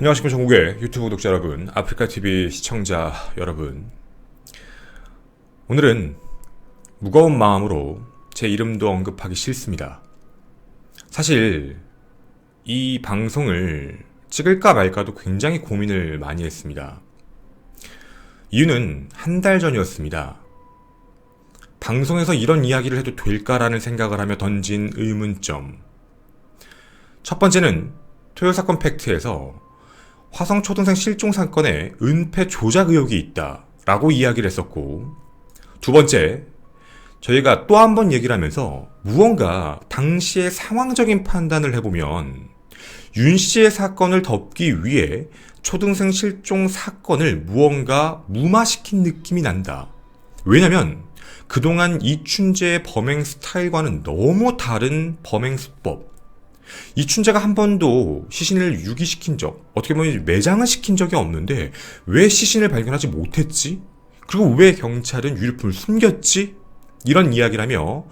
안녕하십니까 전국의 유튜브 구독자 여러분, 아프리카 TV 시청자 여러분. 오늘은 무거운 마음으로 제 이름도 언급하기 싫습니다. 사실 이 방송을 찍을까 말까도 굉장히 고민을 많이 했습니다. 이유는 한 달 전이었습니다. 방송에서 이런 이야기를 해도 될까라는 생각을 하며 던진 의문점. 첫 번째는 토요 사건 팩트에서 화성 초등생 실종 사건에 은폐 조작 의혹이 있다. 라고 이야기를 했었고, 두 번째, 저희가 또 한 번 얘기를 하면서 무언가 당시의 상황적인 판단을 해보면 윤 씨의 사건을 덮기 위해 초등생 실종 사건을 무언가 무마시킨 느낌이 난다. 왜냐면 그동안 이춘재의 범행 스타일과는 너무 다른 범행 수법. 이춘재가 한 번도 시신을 유기시킨 적, 어떻게 보면 매장을 시킨 적이 없는데 왜 시신을 발견하지 못했지? 그리고 왜 경찰은 유류품을 숨겼지? 이런 이야기라며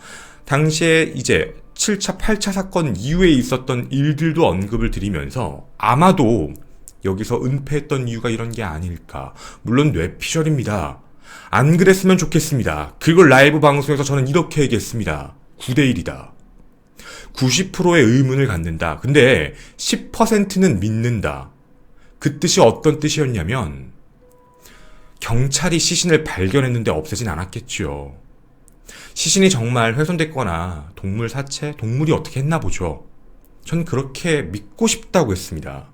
당시에 이제 7차, 8차 사건 이후에 있었던 일들도 언급을 드리면서 아마도 여기서 은폐했던 이유가 이런 게 아닐까. 물론 뇌피셜입니다. 안 그랬으면 좋겠습니다. 그걸 라이브 방송에서 저는 이렇게 얘기했습니다. 9대1이다. 90%의 의문을 갖는다. 근데 10%는 믿는다. 그 뜻이 어떤 뜻이었냐면, 경찰이 시신을 발견했는데 없애진 않았겠지요. 시신이 정말 훼손됐거나 동물 사체, 동물이 어떻게 했나 보죠. 전 그렇게 믿고 싶다고 했습니다.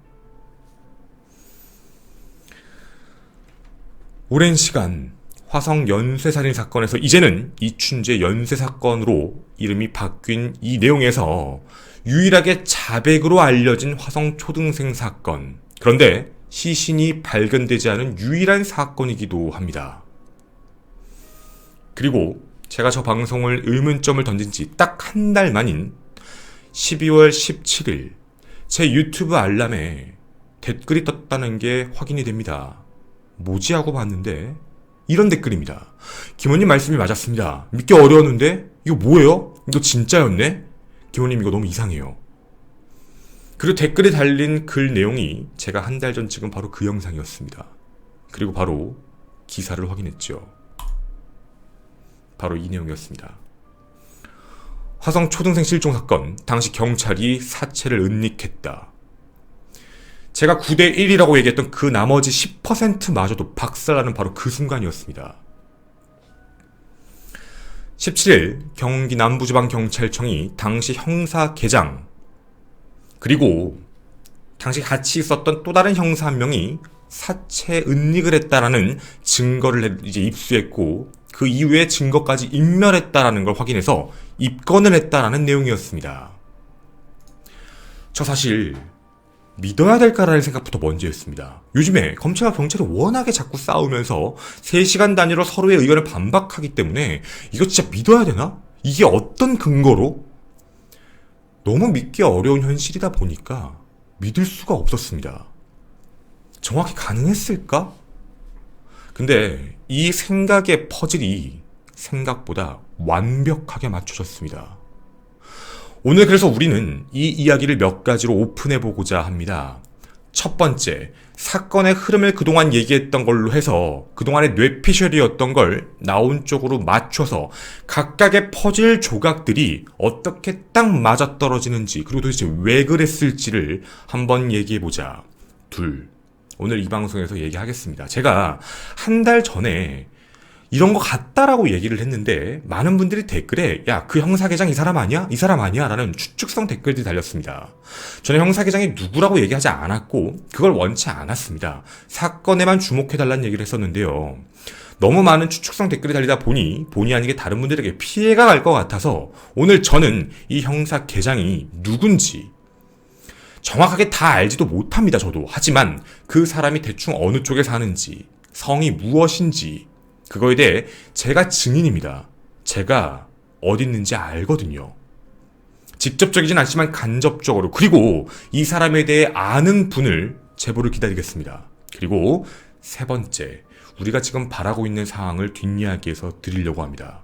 오랜 시간 화성 연쇄살인 사건에서 이제는 이춘재 연쇄 사건으로 이름이 바뀐 이 내용에서 유일하게 자백으로 알려진 화성 초등생 사건. 그런데 시신이 발견되지 않은 유일한 사건이기도 합니다. 그리고 제가 저 방송을 의문점을 던진 지 딱 한 달 만인 12월 17일 제 유튜브 알람에 댓글이 떴다는 게 확인이 됩니다. 뭐지 하고 봤는데 이런 댓글입니다. 김원님 말씀이 맞았습니다. 믿기 어려웠는데 이거 뭐예요? 이거 진짜였네? 김원님 이거 너무 이상해요. 그리고 댓글에 달린 글 내용이 제가 한 달 전 찍은 바로 그 영상이었습니다. 그리고 바로 기사를 확인했죠. 바로 이 내용이었습니다. 화성 초등생 실종 사건, 당시 경찰이 사체를 은닉했다. 제가 9대 1이라고 얘기했던 그 나머지 10%마저도 박살나는 바로 그 순간이었습니다. 17일 경기 남부지방경찰청이 당시 형사계장 그리고 당시 같이 있었던 또 다른 형사 한 명이 사체 은닉을 했다라는 증거를 이제 입수했고 그 이후에 증거까지 인멸했다라는 걸 확인해서 입건을 했다라는 내용이었습니다. 저 사실 믿어야 될까라는 생각부터 먼저 했습니다. 요즘에 검찰과 경찰이 워낙에 자꾸 싸우면서 3시간 단위로 서로의 의견을 반박하기 때문에 이거 진짜 믿어야 되나? 이게 어떤 근거로? 너무 믿기 어려운 현실이다 보니까 믿을 수가 없었습니다. 정확히 가능했을까? 근데 이 생각의 퍼즐이 생각보다 완벽하게 맞춰졌습니다. 오늘 그래서 우리는 이 이야기를 몇 가지로 오픈해 보고자 합니다. 첫 번째, 사건의 흐름을 그동안 얘기했던 걸로 해서 그동안의 뇌피셜이었던 걸 나온 쪽으로 맞춰서 각각의 퍼즐 조각들이 어떻게 딱 맞아떨어지는지 그리고 도대체 왜 그랬을지를 한번 얘기해 보자. 둘, 오늘 이 방송에서 얘기하겠습니다. 제가 한 달 전에 이런 거 같다라고 얘기를 했는데 많은 분들이 댓글에 야 그 형사계장 이 사람 아니야? 이 사람 아니야? 라는 추측성 댓글들이 달렸습니다. 저는 형사계장이 누구라고 얘기하지 않았고 그걸 원치 않았습니다. 사건에만 주목해달라는 얘기를 했었는데요. 너무 많은 추측성 댓글이 달리다 보니 본의 아니게 다른 분들에게 피해가 갈 것 같아서 오늘 저는 이 형사 계장이 누군지 정확하게 다 알지도 못합니다, 저도. 하지만 그 사람이 대충 어느 쪽에 사는지, 성이 무엇인지, 그거에 대해 제가 증인입니다. 제가 어디 있는지 알거든요. 직접적이진 않지만 간접적으로 그리고 이 사람에 대해 아는 분을 제보를 기다리겠습니다. 그리고 세 번째, 우리가 지금 바라고 있는 상황을 뒷이야기해서 드리려고 합니다.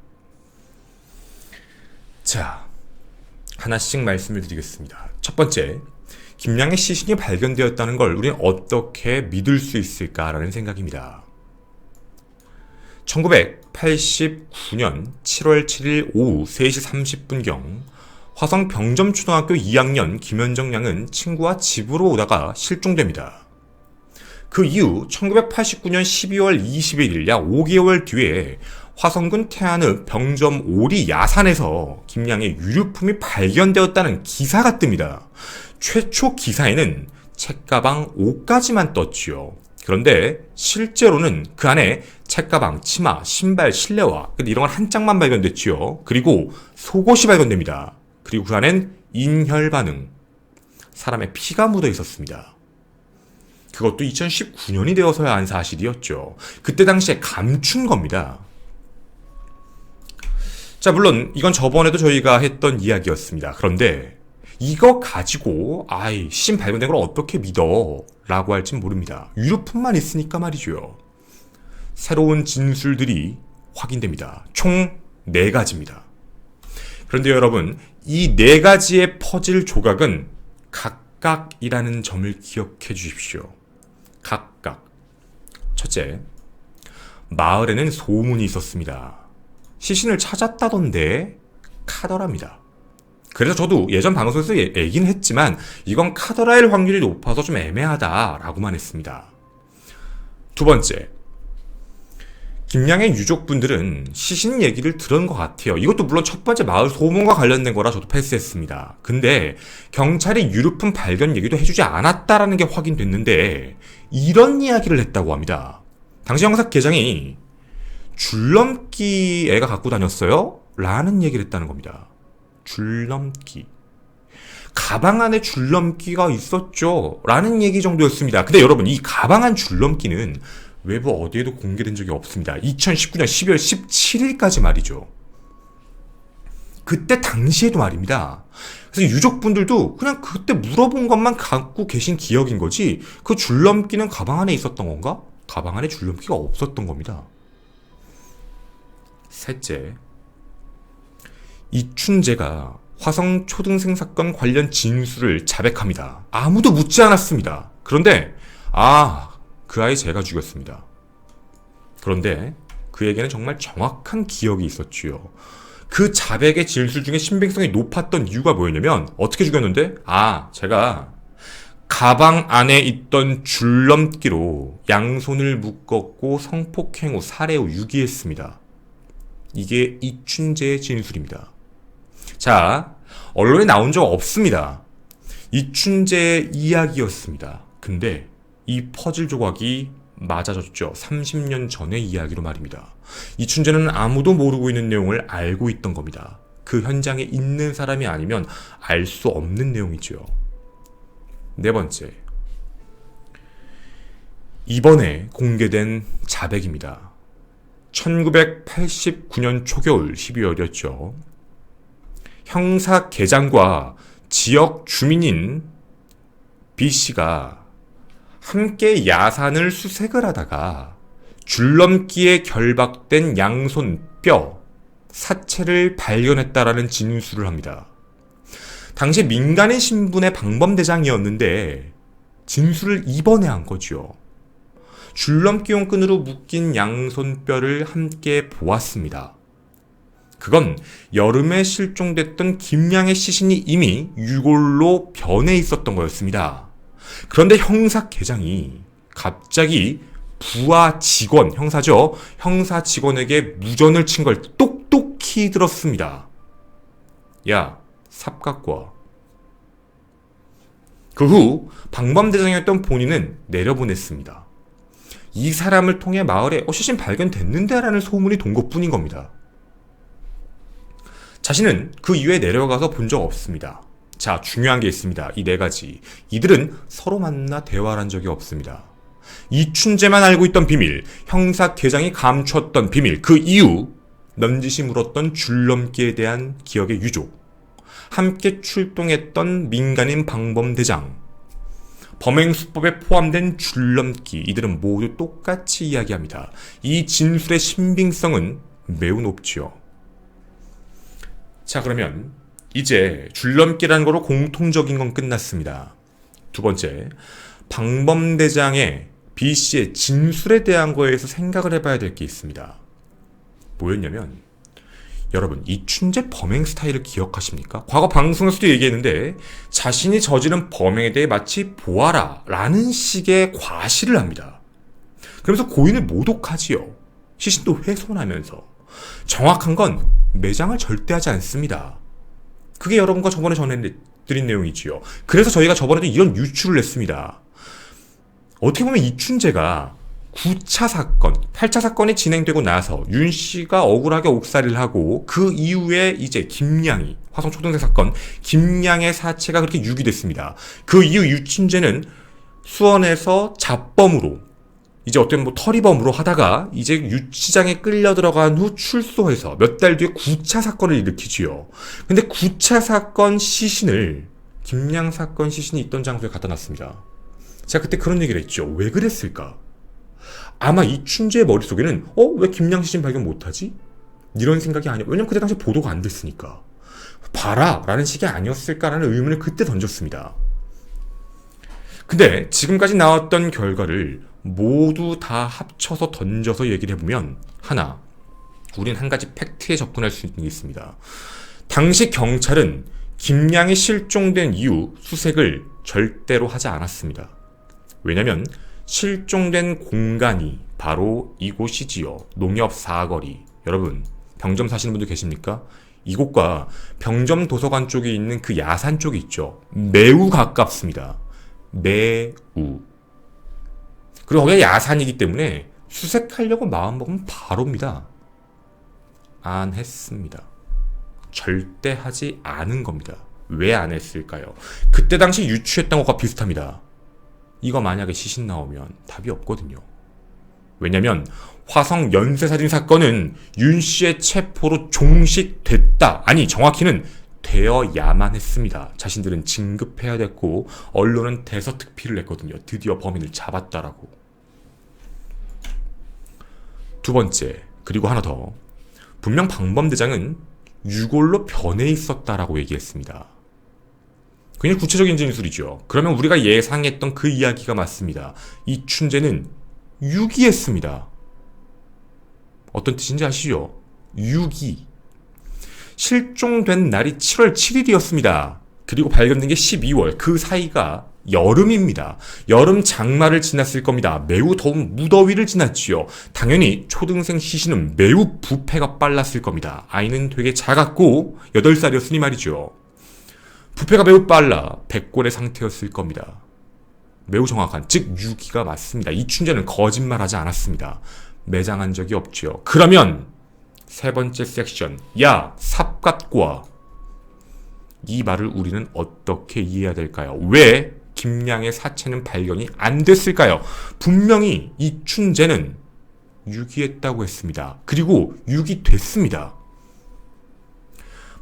자, 하나씩 말씀을 드리겠습니다. 첫 번째, 김양의 시신이 발견되었다는 걸 우리는 어떻게 믿을 수 있을까라는 생각입니다. 1989년 7월 7일 오후 3시 30분경 화성 병점초등학교 2학년 김현정 양은 친구와 집으로 오다가 실종됩니다. 그 이후 1989년 12월 21일 약 5개월 뒤에 화성군 태안의 병점 오리 야산에서 김양의 유류품이 발견되었다는 기사가 뜹니다. 최초 기사에는 책가방 5까지만 떴지요. 그런데 실제로는 그 안에 책가방, 치마, 신발, 실내화 이런 건 한 짝만 발견됐지요. 그리고 속옷이 발견됩니다. 그리고 그 안엔 인혈 반응, 사람의 피가 묻어 있었습니다. 그것도 2019년이 되어서야 한 사실이었죠. 그때 당시에 감춘 겁니다. 자, 물론 이건 저번에도 저희가 했던 이야기였습니다. 그런데 이거 가지고 아이 신 발견된 걸 어떻게 믿어? 라고 할진 모릅니다. 유류품만 있으니까 말이죠. 새로운 진술들이 확인됩니다. 총 4가지입니다. 그런데 여러분, 이 4가지의 퍼즐 조각은 각각이라는 점을 기억해 주십시오. 각각. 첫째, 마을에는 소문이 있었습니다. 시신을 찾았다던데 카더랍니다. 그래서 저도 예전 방송에서 얘기는 했지만 이건 카더라일 확률이 높아서 좀 애매하다라고만 했습니다. 두 번째. 김양의 유족분들은 시신 얘기를 들은 것 같아요. 이것도 물론 첫 번째 마을 소문과 관련된 거라 저도 패스했습니다. 근데 경찰이 유류품 발견 얘기도 해주지 않았다라는 게 확인됐는데 이런 이야기를 했다고 합니다. 당시 형사 계장이 줄넘기 애가 갖고 다녔어요? 라는 얘기를 했다는 겁니다. 줄넘기. 가방 안에 줄넘기가 있었죠. 라는 얘기 정도였습니다. 근데 여러분, 이 가방 안 줄넘기는 외부 어디에도 공개된 적이 없습니다. 2019년 12월 17일까지 말이죠. 그때 당시에도 말입니다. 그래서 유족분들도 그냥 그때 물어본 것만 갖고 계신 기억인 거지, 그 줄넘기는 가방 안에 있었던 건가? 가방 안에 줄넘기가 없었던 겁니다. 셋째, 이춘재가 화성 초등생 사건 관련 진술을 자백합니다. 아무도 묻지 않았습니다. 그런데, 아, 그 아이 제가 죽였습니다. 그런데 그에게는 정말 정확한 기억이 있었지요. 그 자백의 진술 중에 신빙성이 높았던 이유가 뭐였냐면, 어떻게 죽였는데? 아, 제가 가방 안에 있던 줄넘기로 양손을 묶었고 성폭행 후 살해 후 유기했습니다. 이게 이춘재의 진술입니다. 자, 언론에 나온 적 없습니다. 이춘재의 이야기였습니다. 근데 이 퍼즐 조각이 맞아졌죠. 30년 전의 이야기로 말입니다. 이춘재는 아무도 모르고 있는 내용을 알고 있던 겁니다. 그 현장에 있는 사람이 아니면 알 수 없는 내용이죠. 네 번째. 이번에 공개된 자백입니다. 1989년 초겨울 12월이었죠. 형사 계장과 지역 주민인 B씨가 함께 야산을 수색을 하다가 줄넘기에 결박된 양손 뼈, 사체를 발견했다라는 진술을 합니다. 당시 민간인 신분의 방범대장이었는데 진술을 이번에 한 거죠. 줄넘기용 끈으로 묶인 양손뼈를 함께 보았습니다. 그건 여름에 실종됐던 김양의 시신이 이미 유골로 변해 있었던 거였습니다. 그런데 형사 계장이 갑자기 부하 직원, 형사죠. 형사 직원에게 무전을 친 걸 똑똑히 들었습니다. 야, 삽 갖고 와. 그 후 방범대장이었던 본인은 내려보냈습니다. 이 사람을 통해 마을에 어, 시신 발견됐는데라는 소문이 돈 것뿐인 겁니다. 자신은 그 이후에 내려가서 본 적 없습니다. 자, 중요한 게 있습니다. 이 네 가지. 이들은 서로 만나 대화를 한 적이 없습니다. 이춘재만 알고 있던 비밀, 형사 계장이 감췄던 비밀, 그 이유, 넌지시 물었던 줄넘기에 대한 기억의 유족, 함께 출동했던 민간인 방범대장, 범행 수법에 포함된 줄넘기, 이들은 모두 똑같이 이야기합니다. 이 진술의 신빙성은 매우 높지요. 자, 그러면 이제 줄넘기라는 거로 공통적인 건 끝났습니다. 두 번째, 방범대장의 B 씨의 진술에 대한 거에서 생각을 해봐야 될 게 있습니다. 뭐였냐면, 여러분, 이 춘재 범행 스타일을 기억하십니까? 과거 방송에서도 얘기했는데, 자신이 저지른 범행에 대해 마치 보아라, 라는 식의 과시를 합니다. 그러면서 고인을 모독하지요. 시신도 훼손하면서. 정확한 건 매장을 절대 하지 않습니다. 그게 여러분과 저번에 전해드린 내용이지요. 그래서 저희가 저번에도 이런 유출을 했습니다. 어떻게 보면 이춘재가 9차 사건, 8차 사건이 진행되고 나서 윤 씨가 억울하게 옥살이를 하고 그 이후에 이제 김양이 화성 초등생 사건 김양의 사체가 그렇게 유기됐습니다. 그 이후 유춘재는 수원에서 잡범으로 이제 어떤 뭐 터리범으로 하다가 이제 유치장에 끌려 들어간 후 출소해서 몇 달 뒤에 9차 사건을 일으키지요. 근데 9차 사건 시신을 김양 사건 시신이 있던 장소에 갖다 놨습니다. 제가 그때 그런 얘기를 했죠. 왜 그랬을까? 아마 이 춘재의 머릿속에는 어? 왜 김양 시신 발견 못하지? 이런 생각이 아니야. 왜냐면 그때 당시 보도가 안 됐으니까. 봐라! 라는 식이 아니었을까라는 의문을 그때 던졌습니다. 근데 지금까지 나왔던 결과를 모두 다 합쳐서 던져서 얘기를 해보면 하나, 우린 한 가지 팩트에 접근할 수 있는 게 있습니다. 당시 경찰은 김양이 실종된 이후 수색을 절대로 하지 않았습니다. 왜냐면 실종된 공간이 바로 이곳이지요. 농협 사거리. 여러분, 병점 사시는 분들 계십니까? 이곳과 병점 도서관 쪽에 있는 그 야산 쪽이 있죠. 매우 가깝습니다. 매우. 그리고 거기가 야산이기 때문에 수색하려고 마음먹으면 바로입니다. 안 했습니다. 절대 하지 않은 겁니다. 왜 안 했을까요? 그때 당시 유추했던 것과 비슷합니다. 이거 만약에 시신 나오면 답이 없거든요. 왜냐면 화성 연쇄살인 사건은 윤 씨의 체포로 종식됐다. 아니 정확히는 되어야만 했습니다. 자신들은 진급해야 됐고 언론은 대서특필을 했거든요. 드디어 범인을 잡았다라고. 두 번째, 그리고 하나 더. 분명 방범대장은 유골로 변해 있었다라고 얘기했습니다. 굉장히 구체적인 진술이죠. 그러면 우리가 예상했던 그 이야기가 맞습니다. 이 춘재는 유기했습니다. 어떤 뜻인지 아시죠? 유기. 실종된 날이 7월 7일이었습니다. 그리고 발견된 게 12월. 그 사이가 여름입니다. 여름 장마를 지났을 겁니다. 매우 더운 무더위를 지났지요. 당연히 초등생 시신은 매우 부패가 빨랐을 겁니다. 아이는 되게 작았고 8살이었으니 말이죠. 부패가 매우 빨라 백골의 상태였을 겁니다. 매우 정확한, 즉 유기가 맞습니다. 이춘재는 거짓말하지 않았습니다. 매장한 적이 없지요. 그러면 세 번째 섹션, 야 삽갓과 이 말을 우리는 어떻게 이해해야 될까요? 왜 김양의 사체는 발견이 안 됐을까요? 분명히 이 춘재는 유기했다고 했습니다. 그리고 유기됐습니다.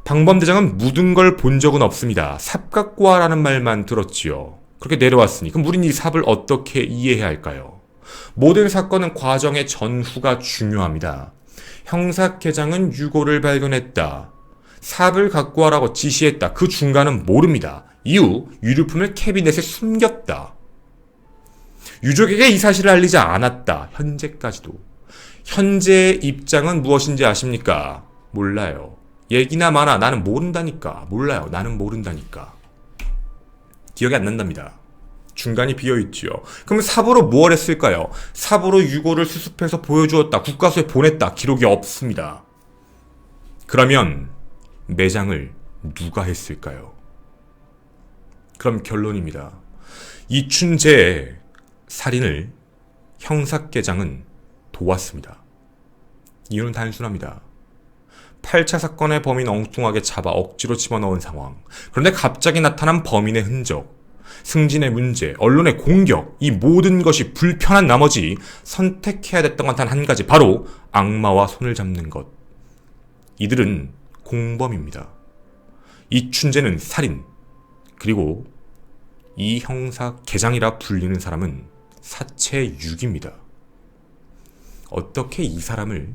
방범대장은 묻은 걸 본 적은 없습니다. 삽각과라는 말만 들었지요. 그렇게 내려왔으니 그럼 우린 이 삽을 어떻게 이해해야 할까요? 모든 사건은 과정의 전후가 중요합니다. 형사계장은 유고를 발견했다. 삽을 갖고 와라고 지시했다. 그 중간은 모릅니다. 이후 유류품을 캐비넷에 숨겼다. 유족에게 이 사실을 알리지 않았다. 현재까지도. 현재의 입장은 무엇인지 아십니까? 몰라요. 얘기나 마나 나는 모른다니까. 몰라요. 나는 모른다니까. 기억이 안 난답니다. 중간이 비어있지요. 그럼 삽으로 무엇 했을까요? 삽으로 유고를 수습해서 보여주었다. 국가수에 보냈다. 기록이 없습니다. 그러면 매장을 누가 했을까요? 그럼 결론입니다. 이춘재의 살인을 형사계장은 도왔습니다. 이유는 단순합니다. 8차 사건의 범인 엉뚱하게 잡아 억지로 집어넣은 상황. 그런데 갑자기 나타난 범인의 흔적. 승진의 문제, 언론의 공격, 이 모든 것이 불편한 나머지 선택해야 됐던 건 단 한 가지, 바로 악마와 손을 잡는 것. 이들은 공범입니다. 이춘재는 살인, 그리고 이 형사 개장이라 불리는 사람은 사체 6입니다. 어떻게 이 사람을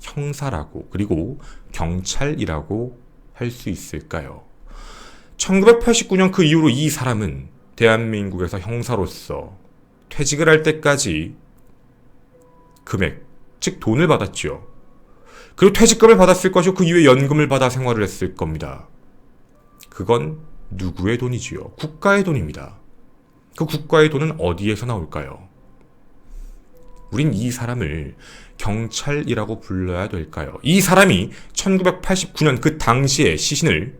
형사라고 그리고 경찰이라고 할 수 있을까요? 1989년 그 이후로 이 사람은 대한민국에서 형사로서 퇴직을 할 때까지 금액, 즉 돈을 받았죠. 그리고 퇴직금을 받았을 것이고 그 이후에 연금을 받아 생활을 했을 겁니다. 그건 누구의 돈이지요? 국가의 돈입니다. 그 국가의 돈은 어디에서 나올까요? 우린 이 사람을 경찰이라고 불러야 될까요? 이 사람이 1989년 그 당시의 시신을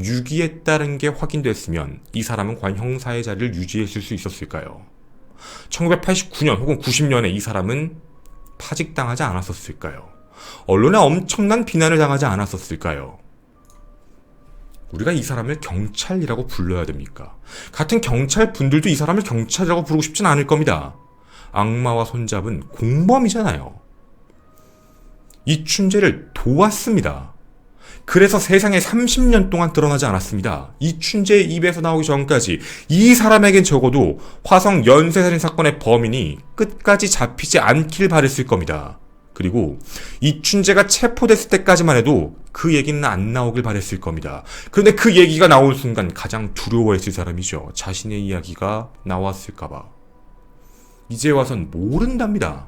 유기했다는 게 확인됐으면 이 사람은 과연 형사의 자리를 유지했을 수 있었을까요? 1989년 혹은 90년에 이 사람은 파직당하지 않았었을까요? 언론에 엄청난 비난을 당하지 않았었을까요? 우리가 이 사람을 경찰이라고 불러야 됩니까? 같은 경찰 분들도 이 사람을 경찰이라고 부르고 싶진 않을 겁니다. 악마와 손잡은 공범이잖아요. 이 춘재를 도왔습니다. 그래서 세상에 30년 동안 드러나지 않았습니다. 이 춘재의 입에서 나오기 전까지 이 사람에겐 적어도 화성 연쇄살인 사건의 범인이 끝까지 잡히지 않길 바랬을 겁니다. 그리고 이 춘재가 체포됐을 때까지만 해도 그 얘기는 안 나오길 바랬을 겁니다. 그런데 그 얘기가 나온 순간 가장 두려워했을 사람이죠. 자신의 이야기가 나왔을까봐. 이제 와선 모른답니다.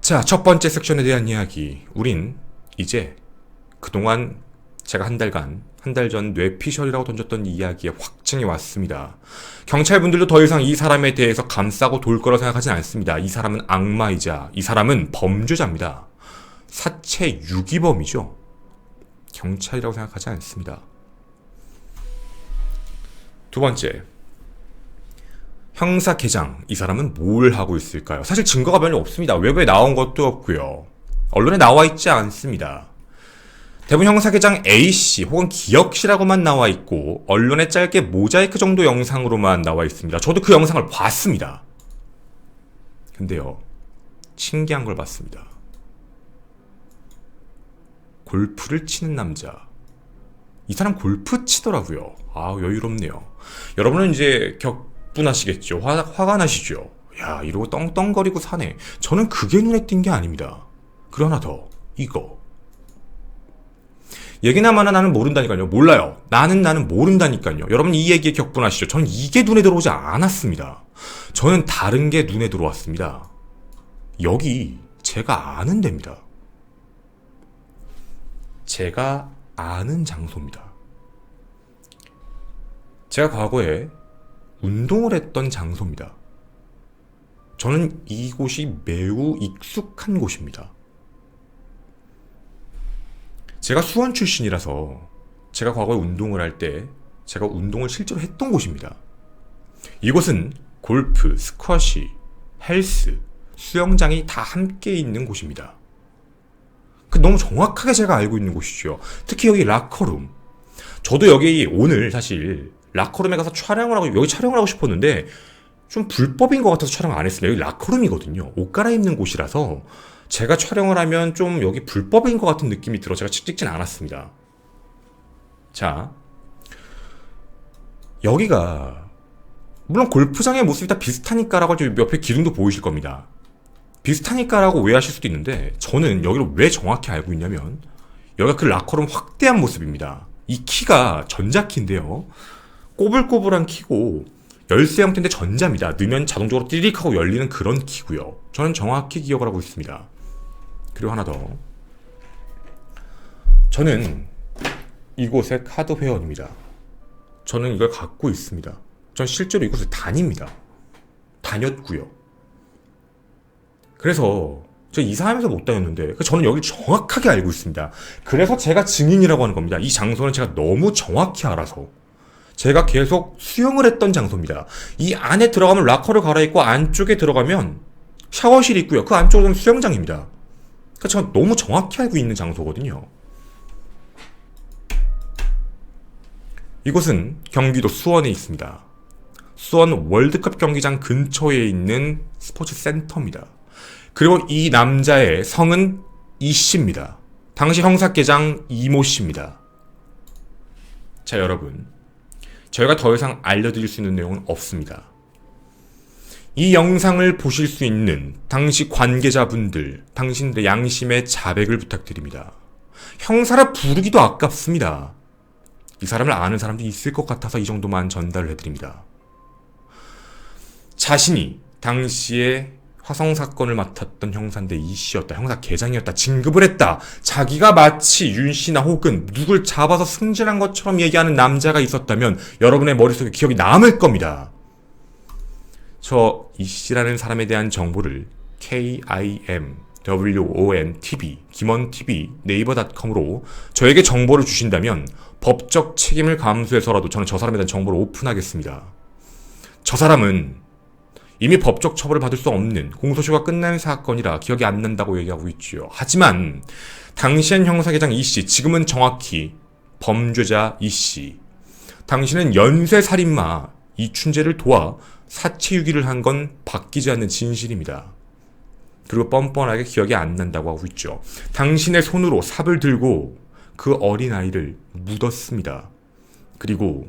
자, 첫 번째 섹션에 대한 이야기. 우린 이제 그동안 제가 한 달간, 한 달 전 뇌피셜이라고 던졌던 이야기에 확증이 왔습니다. 경찰분들도 더 이상 이 사람에 대해서 감싸고 돌 거라 생각하진 않습니다. 이 사람은 악마이자, 이 사람은 범죄자입니다. 사체 유기범이죠. 경찰이라고 생각하지 않습니다. 두 번째, 형사 개장 이 사람은 뭘 하고 있을까요? 사실 증거가 별로 없습니다. 외부에 나온 것도 없고요. 언론에 나와 있지 않습니다. 대부분 형사계장 A씨 혹은 기혁씨라고만 나와 있고 언론에 짧게 모자이크 정도 영상으로만 나와 있습니다. 저도 그 영상을 봤습니다. 근데요. 신기한 걸 봤습니다. 골프를 치는 남자. 이 사람 골프 치더라고요. 아, 여유롭네요. 여러분은 이제 격, 분하시겠죠. 화, 화가 나시죠. 야, 이러고 떵떵거리고 사네. 저는 그게 눈에 띈 게 아닙니다. 그러나 더, 이거. 얘기나마나 나는 모른다니까요. 몰라요. 나는 나는 모른다니까요. 여러분 이 얘기에 격분하시죠. 저는 이게 눈에 들어오지 않았습니다. 저는 다른 게 눈에 들어왔습니다. 여기 제가 아는 데입니다. 제가 아는 장소입니다. 제가 과거에 운동을 했던 장소입니다. 저는 이곳이 매우 익숙한 곳입니다. 제가 수원 출신이라서 제가 과거에 운동을 할 때 제가 운동을 실제로 했던 곳입니다. 이곳은 골프, 스쿼시, 헬스, 수영장이 다 함께 있는 곳입니다. 그 너무 정확하게 제가 알고 있는 곳이죠. 특히 여기 라커룸. 저도 여기 오늘 사실 라커룸에 가서 촬영을 하고 여기 촬영을 하고 싶었는데 좀 불법인 것 같아서 촬영 안 했습니다. 여기 라커룸이거든요. 옷 갈아입는 곳이라서 제가 촬영을 하면 좀 여기 불법인 것 같은 느낌이 들어 제가 찍진 않았습니다. 자, 여기가 물론 골프장의 모습이 다 비슷하니까라고 옆에 기둥도 보이실 겁니다. 비슷하니까라고 오해하실 수도 있는데 저는 여기를 왜 정확히 알고 있냐면 여기가 그 라커룸 확대한 모습입니다. 이 키가 전자키인데요. 꼬불꼬불한 키고 열쇠 형태인데 전자입니다. 넣으면 자동적으로 띠릭 하고 열리는 그런 키고요. 저는 정확히 기억을 하고 있습니다. 그리고 하나 더. 저는 이곳의 카드 회원입니다. 저는 이걸 갖고 있습니다. 전 실제로 이곳을 다닙니다. 다녔고요. 그래서 저 이사하면서 못 다녔는데 저는 여기 정확하게 알고 있습니다. 그래서 제가 증인이라고 하는 겁니다. 이 장소는 제가 너무 정확히 알아서 제가 계속 수영을 했던 장소입니다. 이 안에 들어가면 락커를 갈아입고 안쪽에 들어가면 샤워실이 있고요. 그 안쪽은 수영장입니다. 그러니까 제가 너무 정확히 알고 있는 장소거든요. 이곳은 경기도 수원에 있습니다. 수원 월드컵 경기장 근처에 있는 스포츠 센터입니다. 그리고 이 남자의 성은 이 씨입니다. 당시 형사계장 이모 씨입니다. 자, 여러분. 저희가 더 이상 알려드릴 수 있는 내용은 없습니다. 이 영상을 보실 수 있는 당시 관계자분들, 당신들의 양심의 자백을 부탁드립니다. 형사라 부르기도 아깝습니다. 이 사람을 아는 사람도 있을 것 같아서 이 정도만 전달을 해드립니다. 자신이 당시에 화성 사건을 맡았던 형사인데 이 씨였다. 형사 계장이었다. 진급을 했다. 자기가 마치 윤 씨나 혹은 누굴 잡아서 승진한 것처럼 얘기하는 남자가 있었다면 여러분의 머릿속에 기억이 남을 겁니다. 저 이 씨라는 사람에 대한 정보를 KIM WONTV, 김원TV, 네이버닷컴으로 저에게 정보를 주신다면 법적 책임을 감수해서라도 저는 저 사람에 대한 정보를 오픈하겠습니다. 저 사람은 이미 법적 처벌을 받을 수 없는 공소시효가 끝난 사건이라 기억이 안 난다고 얘기하고 있지요. 하지만 당시엔 형사계장 이씨, 지금은 정확히 범죄자 이씨. 당신은 연쇄살인마 이춘재를 도와 사체유기를 한 건 바뀌지 않는 진실입니다. 그리고 뻔뻔하게 기억이 안 난다고 하고 있죠. 당신의 손으로 삽을 들고 그 어린아이를 묻었습니다. 그리고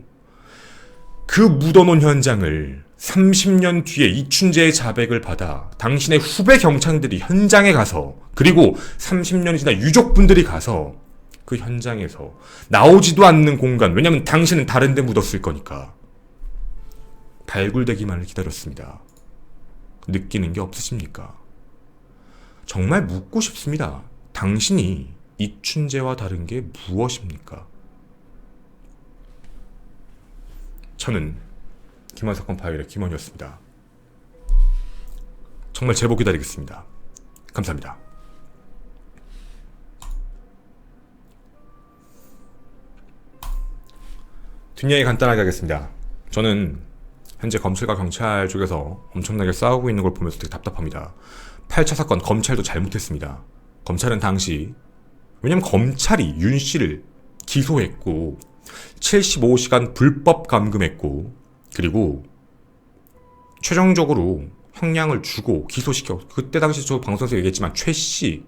그 묻어놓은 현장을 30년 뒤에 이춘재의 자백을 받아 당신의 후배 경찰들이 현장에 가서 그리고 30년이 지나 유족분들이 가서 그 현장에서 나오지도 않는 공간 왜냐면 당신은 다른 데 묻었을 거니까 발굴되기만을 기다렸습니다. 느끼는 게 없으십니까? 정말 묻고 싶습니다. 당신이 이춘재와 다른 게 무엇입니까? 저는 김원 사건 파일의 김원이었습니다. 정말 제보 기다리겠습니다. 감사합니다. 뒷이야기 간단하게 하겠습니다. 저는 현재 검찰과 경찰 쪽에서 엄청나게 싸우고 있는 걸 보면서 되게 답답합니다. 8차 사건 검찰도 잘못했습니다. 검찰은 당시 왜냐면 검찰이 윤 씨를 기소했고 75시간 불법 감금했고 그리고 최종적으로 형량을 주고 기소시켜 그때 당시 저 방송에서 얘기했지만 최 씨,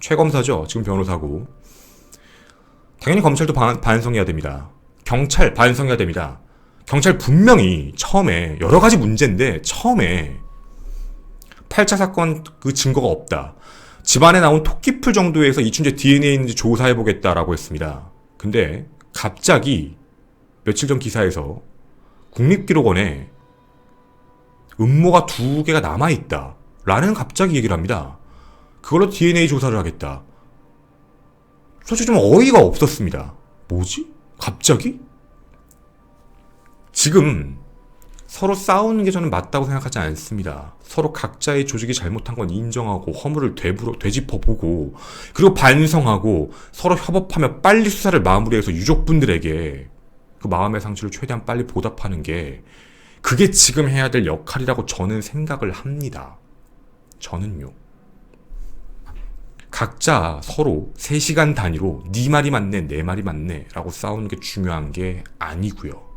최 검사죠. 지금 변호사고 당연히 검찰도 반, 반성해야 됩니다. 경찰 반성해야 됩니다. 경찰 분명히 처음에 여러 가지 문제인데 처음에 8차 사건 그 증거가 없다. 집안에 나온 토끼풀 정도에서 이춘재 DNA 있는지 조사해 보겠다라고 했습니다. 근데 갑자기 며칠 전 기사에서 국립기록원에 음모가 두 개가 남아 있다. 라는 갑자기 얘기를 합니다. 그걸로 DNA 조사를 하겠다. 솔직히 좀 어이가 없었습니다. 뭐지? 갑자기? 지금 서로 싸우는 게 저는 맞다고 생각하지 않습니다. 서로 각자의 조직이 잘못한 건 인정하고 허물을 되풀어, 되짚어보고 그리고 반성하고 서로 협업하며 빨리 수사를 마무리해서 유족분들에게 그 마음의 상처를 최대한 빨리 보답하는 게 그게 지금 해야 될 역할이라고 저는 생각을 합니다. 저는요. 각자 서로 3시간 단위로 네 말이 맞네, 내 말이 맞네 라고 싸우는 게 중요한 게 아니고요.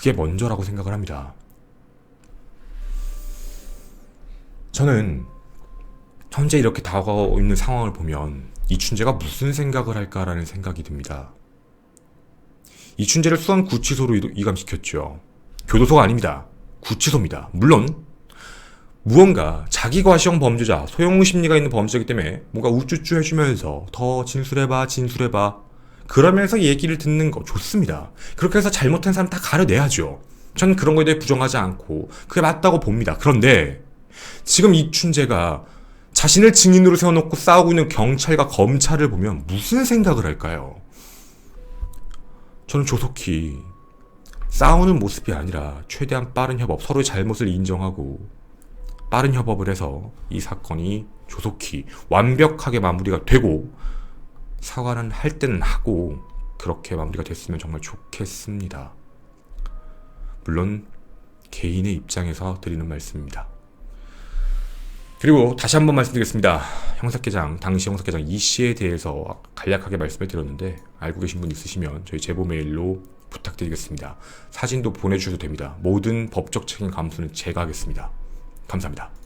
그게 먼저라고 생각을 합니다. 저는 현재 이렇게 다가오고 있는 상황을 보면 이춘재가 무슨 생각을 할까라는 생각이 듭니다. 이춘재를 수원 구치소로 이감시켰죠. 교도소가 아닙니다. 구치소입니다. 물론 무언가 자기 과시형 범죄자, 소형 심리가 있는 범죄이기 때문에 뭔가 우쭈쭈 해주면서 더 진술해봐, 진술해봐 그러면서 얘기를 듣는 거 좋습니다. 그렇게 해서 잘못한 사람 다 가려내야죠. 전 그런 거에 대해 부정하지 않고 그게 맞다고 봅니다. 그런데 지금 이춘재가 자신을 증인으로 세워놓고 싸우고 있는 경찰과 검찰을 보면 무슨 생각을 할까요? 저는 조속히 싸우는 모습이 아니라 최대한 빠른 협업, 서로의 잘못을 인정하고 빠른 협업을 해서 이 사건이 조속히 완벽하게 마무리가 되고 사과는 할 때는 하고 그렇게 마무리가 됐으면 정말 좋겠습니다. 물론 개인의 입장에서 드리는 말씀입니다. 그리고 다시 한번 말씀드리겠습니다. 형사계장, 당시 형사계장 이 씨에 대해서 간략하게 말씀을 드렸는데 알고 계신 분 있으시면 저희 제보 메일로 부탁드리겠습니다. 사진도 보내주셔도 됩니다. 모든 법적 책임 감수는 제가 하겠습니다. 감사합니다.